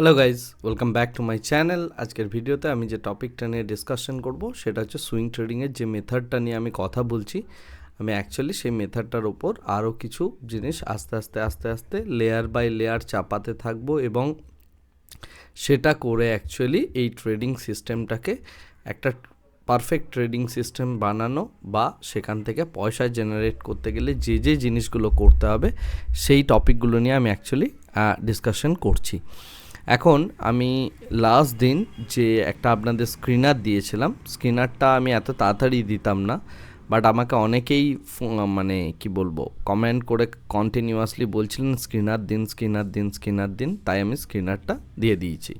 Hello guys welcome back to my channel আজকের ভিডিওতে আমি যে টপিকটা নিয়ে ডিসকাশন করব, সেটা হচ্ছে সুইং ট্রেডিংয়ের যে মেথডটা নিয়ে আমি কথা বলছি, আমি অ্যাকচুয়ালি সেই মেথডটার ওপর আরও কিছু জিনিস আস্তে আস্তে আস্তে আস্তে লেয়ার বাই লেয়ার চাপাতে থাকব এবং সেটা করে অ্যাকচুয়ালি এই ট্রেডিং সিস্টেমটাকে একটা পারফেক্ট ট্রেডিং সিস্টেম বানানো বা সেখান থেকে পয়সা জেনারেট করতে গেলে যে যে জিনিসগুলো করতে হবে, সেই টপিকগুলো নিয়ে আমি অ্যাকচুয়ালি ডিসকাশন করছি। এখন আমি লাস্ট দিন যে একটা আপনাদের স্ক্রিনার দিয়েছিলাম স্ক্রিনারটা আমি এত তাড়াতাড়ি দিতাম না বাট আমাকে অনেকেই মানে কি বলব কমেন্ট করে কন্টিনিউয়াসলি বলছিলেন স্ক্রিনার দিন স্ক্রিনার দিন স্ক্রিনার দিন তাই আমি স্ক্রিনারটা দিয়ে দিয়েছি।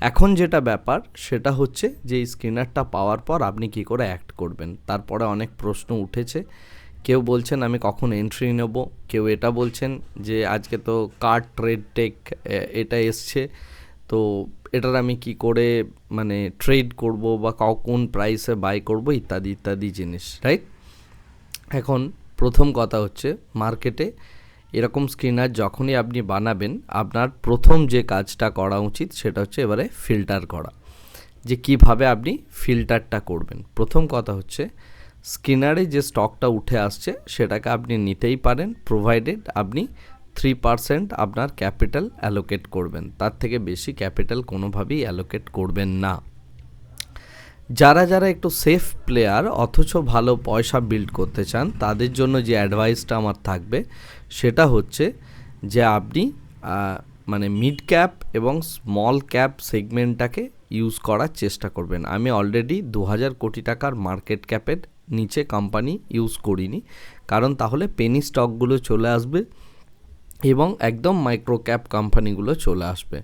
এখন যেটা ব্যাপার, সেটা হচ্ছে যে, এই স্ক্রিনারটা পাওয়ার পর আপনি কি করে অ্যাক্ট করবেন? তারপরে অনেক প্রশ্ন উঠেছে কেউ বলছেন আমি কখন এন্ট্রি নেব, কেউ এটা বলছেন যে আজকে তো কার্ড ট্রেড টেক এটা এসছে, তো এটার আমি কি করে মানে ট্রেড করব বা কোন প্রাইসে বাই করব, ইত্যাদি ইত্যাদি জিনিস রাইট এখন প্রথম কথা হচ্ছে মার্কেটে এরকম স্ক্রিনার যখনই আপনি বানাবেন, আপনার প্রথম যে কাজটা করা উচিত সেটা হচ্ছে এবারে ফিল্টার করা, যে কীভাবে আপনি ফিল্টারটা করবেন। প্রথম কথা হচ্ছে স্কিনারে যে স্টকটা উঠে আসছে, সেটাকে আপনি নিতেই পারেন প্রোভাইডেড আপনি থ্রি পারসেন্ট আপনার ক্যাপিটাল অ্যালোকেট করবেন। তার থেকে বেশি ক্যাপিটাল কোনোভাবেই অ্যালোকেট করবেন না। যারা যারা একটু সেফ প্লেয়ার অথচ ভালো পয়সা বিল্ড করতে চান, তাদের জন্য যে অ্যাডভাইসটা আমার থাকবে, সেটা হচ্ছে যে আপনি মানে মিড ক্যাপ এবং স্মল ক্যাপ সেগমেন্টটাকে ইউজ করার চেষ্টা করবেন। আমি অলরেডি দু হাজার কোটি টাকার মার্কেট ক্যাপের নিচে কোম্পানি ইউজ করিনি। কারণ তাহলে পেনি স্টকগুলো চলে আসবে এবং একদম মাইক্রো ক্যাপ কোম্পানিগুলো চলে আসবে।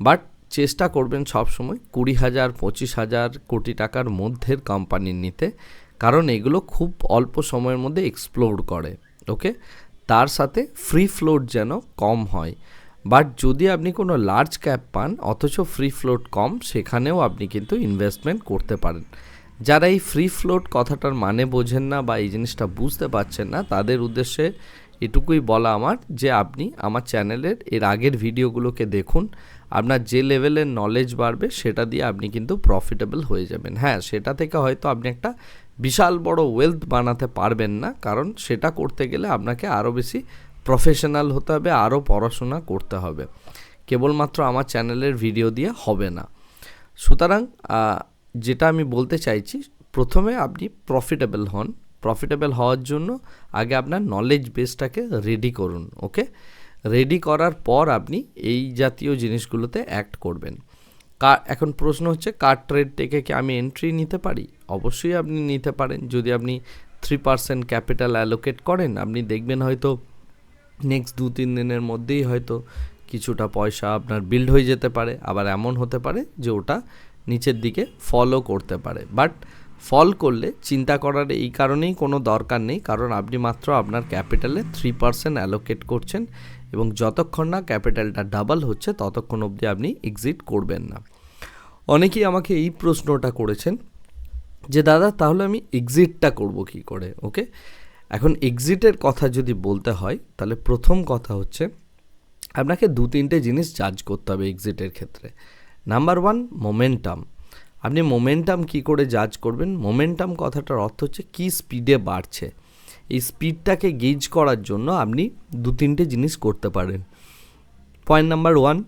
বাট চেষ্টা করবেন সব সময় কুড়ি হাজার, পঁচিশ হাজার কোটি টাকার মধ্যের কোম্পানির নিতে। কারণ এগুলো খুব অল্প সময়ের মধ্যে এক্সপ্লোর করে ওকে তার সাথে ফ্রি ফ্লোট যেন কম হয়। বাট যদি আপনি কোনো লার্জ ক্যাপ পান, অথচ ফ্রি ফ্লোট কম, সেখানেও আপনি কিন্তু ইনভেস্টমেন্ট করতে পারেন। যারা এই ফ্রি ফ্লোট কথাটার মানে বোঝেন না বা এই জিনিসটা বুঝতে পারছেন না, তাদের উদ্দেশ্যে এটুকুই বলা আমার যে আপনি আমার চ্যানেলের এর আগের ভিডিওগুলোকে দেখুন, আপনার যে লেভেলের নলেজ বাড়বে সেটা দিয়ে আপনি কিন্তু প্রফিটেবল হয়ে যাবেন। হ্যাঁ সেটা থেকে হয়তো আপনি একটা বিশাল বড় ওয়েলথ বানাতে পারবেন না, কারণ সেটা করতে গেলে আপনাকে আরও বেশি প্রফেশনাল হতে হবে, আরও পড়াশোনা করতে হবে। কেবলমাত্র আমার চ্যানেলের ভিডিও দিয়ে হবে না। সুতরাং যেটা আমি বলতে চাইছি, প্রথমে আপনি প্রফিটেবল হন। প্রফিটেবল হওয়ার জন্য আগে আপনার নলেজ বেসটাকে রেডি করুন ওকে রেডি করার পর আপনি এই জাতীয় জিনিসগুলোতে অ্যাক্ট করবেন। কা, এখন প্রশ্ন হচ্ছে কার ট্রেড থেকে কি আমি এন্ট্রি নিতে পারি? অবশ্যই আপনি নিতে পারেন। যদি আপনি থ্রি পার্সেন্ট ক্যাপিটাল অ্যালোকেট করেন, আপনি দেখবেন হয়তো নেক্সট দু তিন দিনের মধ্যেই হয়তো কিছুটা পয়সা আপনার বিল্ড হয়ে যেতে পারে। আবার এমন হতে পারে যে ওটা নিচের দিকে ফলও করতে পারে। বাট ফল করলে চিন্তা করার এই কারণেই কোনো দরকার নেই, কারণ আপনি মাত্র আপনার ক্যাপিটালে থ্রি পার্সেন্ট অ্যালোকেট করছেন এবং যতক্ষণ না ক্যাপিটালটা ডাবল হচ্ছে, ততক্ষণ অবধি আপনি এক্সিট করবেন না। অনেকেই আমাকে এই প্রশ্নটা করেছেন যে, দাদা, তাহলে আমি এক্সিটটা করব কি করে? ওকে এখন এক্সিটের কথা যদি বলতে হয়, তাহলে প্রথম কথা হচ্ছে, আপনাকে দু তিনটে জিনিস জাজ করতে হবে এক্সিটের ক্ষেত্রে। নাম্বার ওয়ান মোমেন্টাম আপনি মোমেন্টাম কি করে জাজ করবেন? মোমেন্টাম কথাটার অর্থ হচ্ছে কী স্পিডে বাড়ছে। এই স্পিডটাকে গেজ করার জন্য আপনি দু তিনটে জিনিস করতে পারেন। পয়েন্ট নাম্বার ওয়ান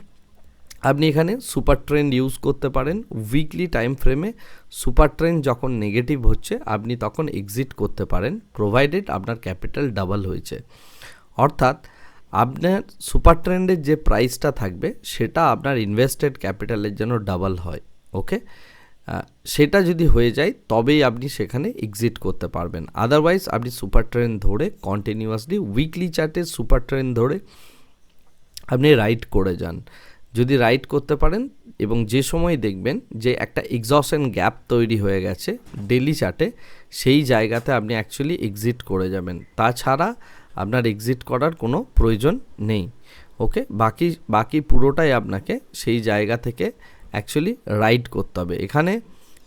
আপনি এখানে সুপার ট্রেন্ড ইউজ করতে পারেন। উইকলি টাইম ফ্রেমে সুপার ট্রেন্ড যখন নেগেটিভ হচ্ছে, আপনি তখন এক্সিট করতে পারেন। প্রোভাইডেড আপনার ক্যাপিটাল ডাবল হয়েছে। অর্থাৎ আপনার সুপার ট্রেন্ডের যে প্রাইসটা থাকবে, সেটা আপনার ইনভেস্টেড ক্যাপিটালের জন্য ডাবল হয় ওকে সেটা যদি হয়ে যায়, তবেই আপনি সেখানে এক্সিট করতে পারবেন। আদারওয়াইজ আপনি সুপার ট্রেন ধরে কন্টিনিউয়াসলি উইকলি চার্টে সুপার ট্রেন ধরে আপনি রাইড করে যান। যদি রাইড করতে পারেন এবং যে সময় দেখবেন যে একটা এক্সশন গ্যাপ তৈরি হয়ে গেছে ডেলি চার্টে সেই জায়গাতে আপনি অ্যাকচুয়ালি এক্সিট করে যাবেন। তাছাড়া আপনার এক্সিট করার কোনো প্রয়োজন নেই। ওকে বাকি বাকি পুরোটাই আপনাকে সেই জায়গা থেকে অ্যাকচুয়ালি রাইড করতে হবে। এখানে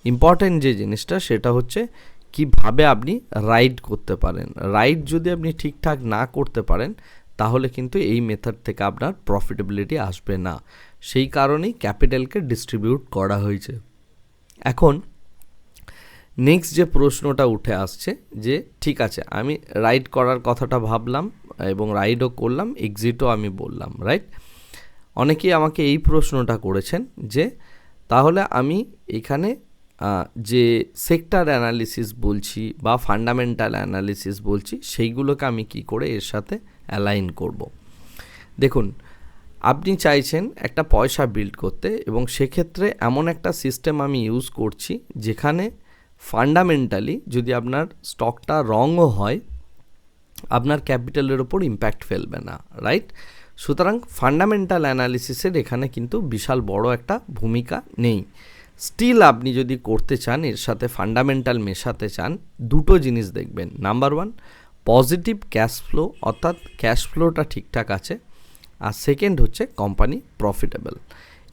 ইম্পর্ট্যান্ট যে জিনিসটা সেটা হচ্ছে কীভাবে আপনি রাইড করতে পারেন। রাইড যদি আপনি ঠিকঠাক না করতে পারেন, তাহলে কিন্তু এই মেথড থেকে আপনার প্রফিটেবিলিটি আসবে না। সেই কারণেই ক্যাপিটালকে ডিস্ট্রিবিউট করা হয়েছে। এখন নেক্সট যে প্রশ্নটা উঠে আসছে যে, ঠিক আছে, আমি রাইড করার কথাটা ভাবলাম এবং রাইডও করলাম এক্সিটও আমি বললাম রাইট অনেকেই আমাকে এই প্রশ্নটা করেছেন যে, তাহলে আমি এখানে যে সেক্টর অ্যানালিসিস বলছি বা ফান্ডামেন্টাল অ্যানালিসিস বলছি, সেইগুলোকে আমি কি করে এর সাথে অ্যালাইন করব। দেখুন, আপনি চাইছেন একটা পয়সা বিল্ড করতে এবং সেক্ষেত্রে এমন একটা সিস্টেম আমি ইউজ করছি যেখানে ফান্ডামেন্টালি যদি আপনার স্টকটা রংও হয়, আপনার ক্যাপিটালের ওপর ইম্প্যাক্ট ফেলবে না রাইট সুতরাং ফান্ডামেন্টাল অ্যানালিসিসের এখানে কিন্তু বিশাল বড় একটা ভূমিকা নেই। স্টিল আপনি যদি করতে চান, এর সাথে ফান্ডামেন্টাল মেশাতে চান, দুটো জিনিস দেখবেন। Number one positive cash flow অর্থাৎ ক্যাশ ফ্লোটা ঠিকঠাক আছে। আর সেকেন্ড হচ্ছে কোম্পানি প্রফিটেবল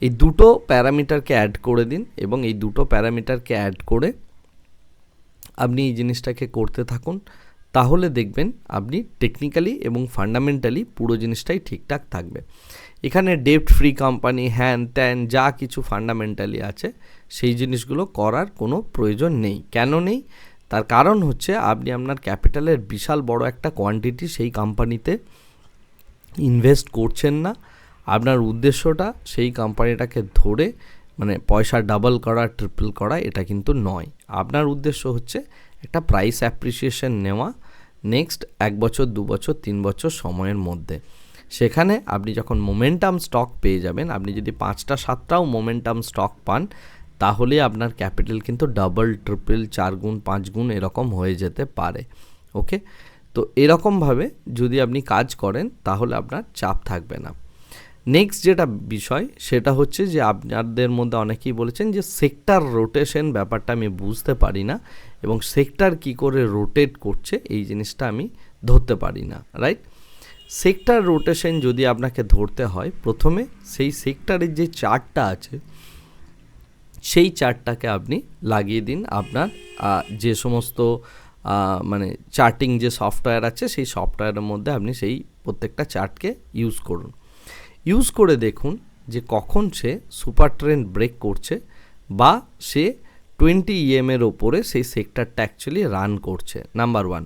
এই দুটো প্যারামিটারকে অ্যাড করে দিন এবং এই দুটো প্যারামিটারকে অ্যাড করে আপনি এই জিনিসটাকে করতে থাকুন, তাহলে দেখবেন আপনি টেকনিক্যালি এবং ফান্ডামেন্টালি পুরো জিনিসটাই ঠিকঠাক থাকবে। এখানে ডেপ্ট ফ্রি কোম্পানি হ্যান ত্যান যা কিছু ফান্ডামেন্টালি আছে, সেই জিনিসগুলো করার কোনো প্রয়োজন নেই। কেন নেই? তার কারণ হচ্ছে আপনি আপনার ক্যাপিটালের বিশাল বড় একটা কোয়ান্টিটি সেই কোম্পানিতে ইনভেস্ট করছেন না। আপনার উদ্দেশ্যটা সেই কোম্পানিটাকে ধরে মানে পয়সা ডাবল করা ট্রিপল করা, এটা কিন্তু নয়। আপনার উদ্দেশ্য হচ্ছে একটা প্রাইস অ্যাপ্রিসিয়েশন নেওয়া নেক্সট এক বছর, দু বছর, তিন বছর সময়ের মধ্যে। সেখানে আপনি যখন মোমেন্টাম স্টক পেয়ে যাবেন, আপনি যদি পাঁচটা, সাতটাও মোমেন্টাম স্টক পান, তাহলে আপনার ক্যাপিটাল কিন্তু ডাবল ট্রিপল চার গুণ, পাঁচ গুণ এরকম হয়ে যেতে পারে। ওকে তো এরকমভাবে যদি আপনি কাজ করেন, তাহলে আপনার চাপ থাকবে না। নেক্সট যেটা বিষয়, সেটা হচ্ছে যে আপনাদের মধ্যে অনেকেই বলেছেন যে সেক্টর রোটেশন ব্যাপারটা আমি বুঝতে পারি না এবং সেক্টর কি করে রোটেট করছে, এই জিনিসটা আমি ধরতে পারি না রাইট সেক্টর রোটেশন যদি আপনাকে ধরতে হয়, প্রথমে সেই সেক্টরের যে চার্টটা আছে, সেই চার্টটাকে আপনি লাগিয়ে দিন আপনার যে সমস্ত মানে চার্টিং যে সফটওয়্যার আছে, সেই সফটওয়্যারের মধ্যে আপনি সেই প্রত্যেকটা চার্টকে ইউজ করুন। ইউজ করে দেখুন যে কখন সে সুপার ট্রেন্ড ব্রেক করছে বা সে টোয়েন্টি ইএমের ওপরে সেই সেক্টরটা অ্যাকচুয়ালি রান করছে নাম্বার ওয়ান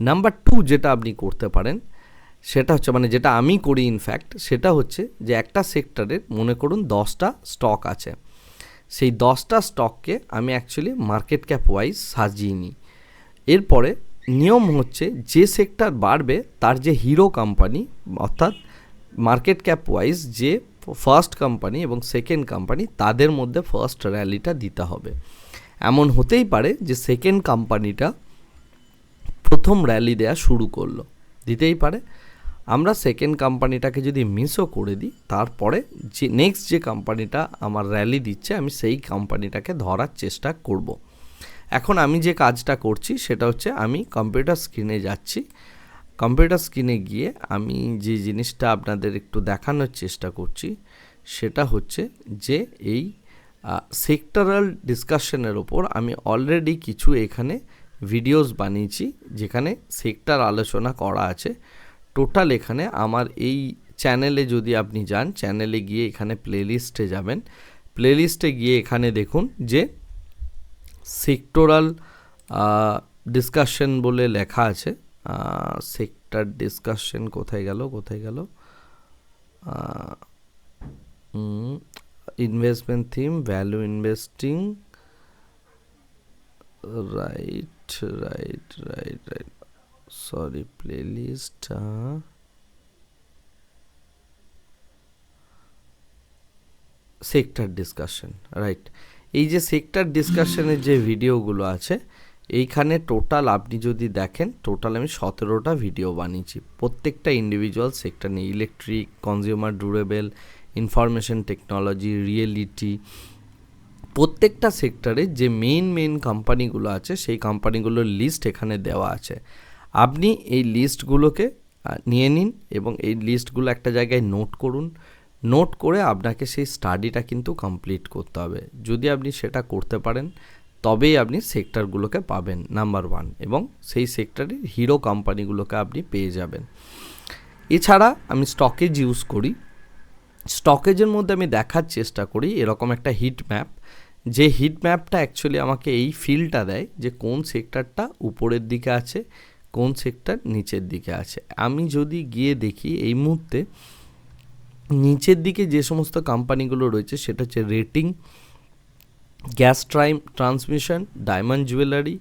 নাম্বার টু যেটা আপনি করতে পারেন, সেটা হচ্ছে মানে যেটা আমি করি ইনফ্যাক্ট সেটা হচ্ছে যে একটা সেক্টরের মনে করুন দশটা স্টক আছে। সেই দশটা স্টককে আমি অ্যাকচুয়ালি মার্কেট ক্যাপ ওয়াইজ সাজিয়ে নিই। এরপরে নিয়ম হচ্ছে যে সেক্টর বাড়বে, তার যে হিরো কোম্পানি অর্থাৎ মার্কেট ক্যাপ ওয়াইজ যে ফার্স্ট কোম্পানি এবং সেকেন্ড কোম্পানি তাদের মধ্যে ফার্স্ট র্যালিটা দিতে হবে। এমন হতেই পারে যে সেকেন্ড কোম্পানিটা প্রথম র্যালি দেওয়া শুরু করল। দিতেই পারে। আমরা সেকেন্ড কোম্পানিটাকে যদি মিসও করে দিই, তারপরে যে নেক্সট যে কোম্পানিটা আমার র্যালি দিচ্ছে, আমি সেই কোম্পানিটাকে ধরার চেষ্টা করব। এখন আমি যে কাজটা করছি, সেটা হচ্ছে আমি কম্পিউটার স্ক্রিনে যাচ্ছি। কম্পিউটার স্ক্রিনে গিয়ে আমি যে জিনিসটা আপনাদের একটু দেখানোর চেষ্টা করছি, সেটা হচ্ছে যে এই সেক্টরাল ডিসকাশনের ওপর আমি অলরেডি কিছু এখানে ভিডিওস বানিয়েছি, যেখানে সেক্টর আলোচনা করা আছে। টোটাল এখানে আমার এই চ্যানেলে যদি আপনি যান চ্যানেলে গিয়ে এখানে প্লেলিস্টে যাবেন। প্লেলিস্টে গিয়ে এখানে দেখুন যে সেক্টোরাল ডিসকাশন বলে লেখা আছে। সেক্টর ডিসকাশন কোথায় গেল কোথায় গেল? Investment theme value investing right right right right sorry playlist sector discussion right এই যে সেক্টর ডিসকাশনের যে ভিডিওগুলো আছে এইখানে টোটাল আপনি যদি দেখেন টোটাল আমি সতেরোটা ভিডিও বানিয়েছি। প্রত্যেকটা ইন্ডিভিজুয়াল সেক্টর নিয়ে electric consumer durable information technology reality প্রত্যেকটা সেক্টরে যে মেইন মেইন কোম্পানিগুলো আছে, সেই কোম্পানিগুলোর লিস্ট এখানে দেওয়া আছে। আপনি এই লিস্টগুলোকে নিয়ে নিন এবং এই লিস্টগুলো একটা জায়গায় নোট করুন। নোট করে আপনাকে সেই স্টাডিটা কিন্তু কমপ্লিট করতে হবে। যদি আপনি সেটা করতে পারেন তবেই আপনি সেক্টরগুলোকে পাবেন, নাম্বার ওয়ান, এবং সেই সেক্টরের হিরো কোম্পানিগুলোকে আপনি পেয়ে যাবেন। এছাড়া আমি স্টকেজ ইউজ করি। স্টকেজের মধ্যে আমি দেখার চেষ্টা করি এরকম একটা হিট ম্যাপ। যে হিট ম্যাপটা অ্যাকচুয়ালি আমাকে এই ফিলটা দেয় যে কোন সেক্টরটা উপরের দিকে আছে, কোন সেক্টর নিচের দিকে আছে। আমি যদি গিয়ে দেখি এই মুহূর্তে, নিচের দিকে যে সমস্ত কোম্পানিগুলো রয়েছে সেটা হচ্ছে রেটিং গ্যাস ট্রাইম ট্রান্সমিশন, ডায়মন্ড জুয়েলারি,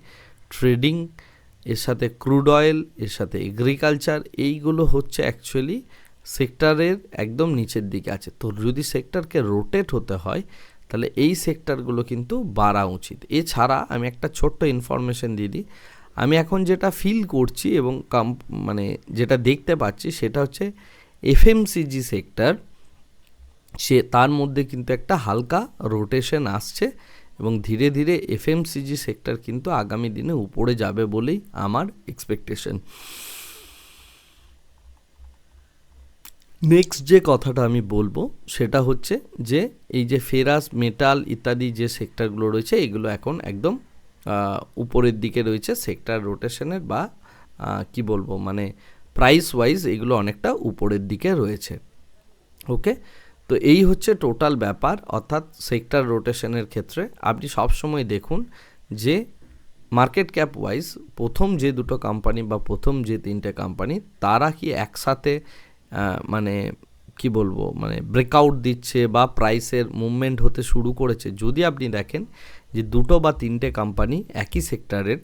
ট্রেডিং, এর সাথে ক্রুড অয়েল, এর সাথে এগ্রিকালচার, এইগুলো হচ্ছে অ্যাকচুয়ালি সেক্টরের একদম নিচের দিকে আছে। তো যদি সেক্টরকে রোটেট হতে হয়, তাহলে এই সেক্টরগুলো কিন্তু বাড়া উচিত। এছাড়া আমি একটা ছোট্ট ইনফরমেশন দিয়ে দিই। আমি এখন যেটা ফিল করছি এবং কাম মানে যেটা দেখতে পাচ্ছি, সেটা হচ্ছে এফএমসিজি সেক্টর সে তার মধ্যে কিন্তু একটা হালকা রোটেশন আসছে এবং ধীরে ধীরে এফএমসিজি সেক্টর কিন্তু আগামী দিনে উপরে যাবে বলেই আমার এক্সপেকটেশন নেক্সট যে কথাটা আমি বলব সেটা হচ্ছে যে এই যে ফেরাস মেটাল ইত্যাদি যে সেক্টরগুলো রয়েছে এগুলো এখন একদম উপরের দিকে রয়েছে সেক্টর রোটেশনের বা কি বলব মানে প্রাইস ওয়াইজ এগুলো অনেকটা উপরের দিকে রয়েছে। ওকে তো এই হচ্ছে টোটাল ব্যাপার, অর্থাৎ সেক্টর রোটেশনের ক্ষেত্রে। আপনি সবসময় দেখুন যে মার্কেট ক্যাপ ওয়াইজ প্রথম যে দুটো কোম্পানি বা প্রথম যে তিনটে কোম্পানি, তারা কি একসাথে মানে কি বলব মানে ব্রেকআউট দিচ্ছে বা প্রাইসের মুভমেন্ট হতে শুরু করেছে। যদি আপনি দেখেন যে দুটো বা তিনটে কোম্পানি একই সেক্টরের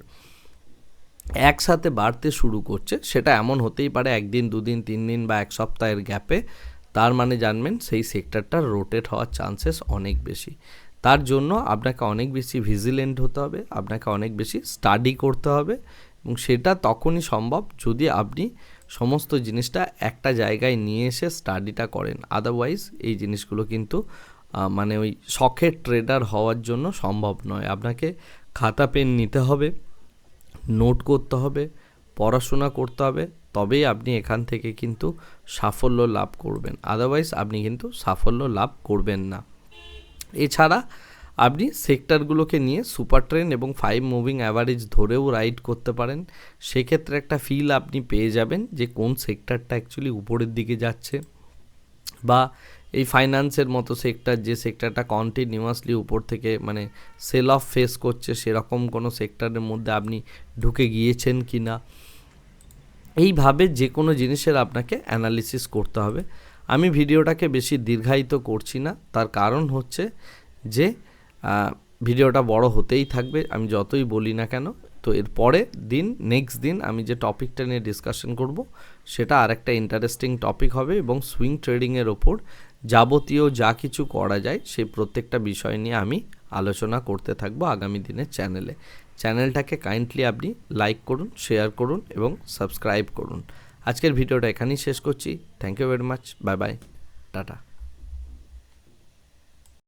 একসাথে বাড়তে শুরু করছে, সেটা এমন হতেই পারে একদিন, দুদিন তিন দিন বা এক সপ্তাহের গ্যাপে তার মানে জানবেন সেই সেক্টরটা রোটেট হওয়ার চান্সেস অনেক বেশি। তার জন্য আপনাকে অনেক বেশি ভিজিলেন্ট হতে হবে, আপনাকে অনেক বেশি স্টাডি করতে হবে এবং সেটা তখনই সম্ভব যদি আপনি সমস্ত জিনিসটা একটা জায়গায় নিয়ে এসে স্টাডিটা করেন। আদারওয়াইজ এই জিনিসগুলো কিন্তু মানে ওই শখের ট্রেডার হওয়ার জন্য সম্ভব নয়। আপনাকে খাতা পেন নিতে হবে নোট করতে হবে, পড়াশোনা করতে হবে তবেই আপনি এখান থেকে কিন্তু সাফল্য লাভ করবেন। আদারওয়াইজ আপনি কিন্তু সাফল্য লাভ করবেন না। এছাড়া আপনি সেক্টরগুলোকে নিয়ে সুপার ট্রেন এবং ফাইভ মুভিং অ্যাভারেজ ধরেও রাইড করতে পারেন। সেক্ষেত্রে একটা ফিল আপনি পেয়ে যাবেন যে কোন সেক্টরটা অ্যাকচুয়ালি উপরের দিকে যাচ্ছে বা এই ফাইন্যান্সের মতো সেক্টর যে সেক্টরটা কন্টিনিউয়াসলি উপর থেকে মানে সেল অফ ফেস করছে সেরকম কোনো সেক্টরের মধ্যে আপনি ঢুকে গিয়েছেন কি না এইভাবে যে কোনো জিনিসের আপনাকে অ্যানালিসিস করতে হবে। আমি ভিডিওটাকে বেশি দীর্ঘায়িত করছি না। তার কারণ হচ্ছে যে ভিডিওটা বড় হতেই থাকবে, আমি যতই বলি না কেন। তো এর পরে দিন নেক্সট দিন আমি যে টপিকটা নিয়ে ডিসকাশন করব, সেটা আরেকটা ইন্টারেস্টিং টপিক হবে এবং সুইং ট্রেডিংয়ের ওপর যাবতীয় যা কিছু করা যায়, সেই প্রত্যেকটা বিষয় নিয়ে আমি আলোচনা করতে থাকব আগামী দিনের চ্যানেলে চ্যানেলটাকে কাইন্ডলি আপনি লাইক করুন শেয়ার করুন এবং সাবস্ক্রাইব করুন। আজকের ভিডিওটা এখানেই শেষ করছি। Thank you very much bye bye tata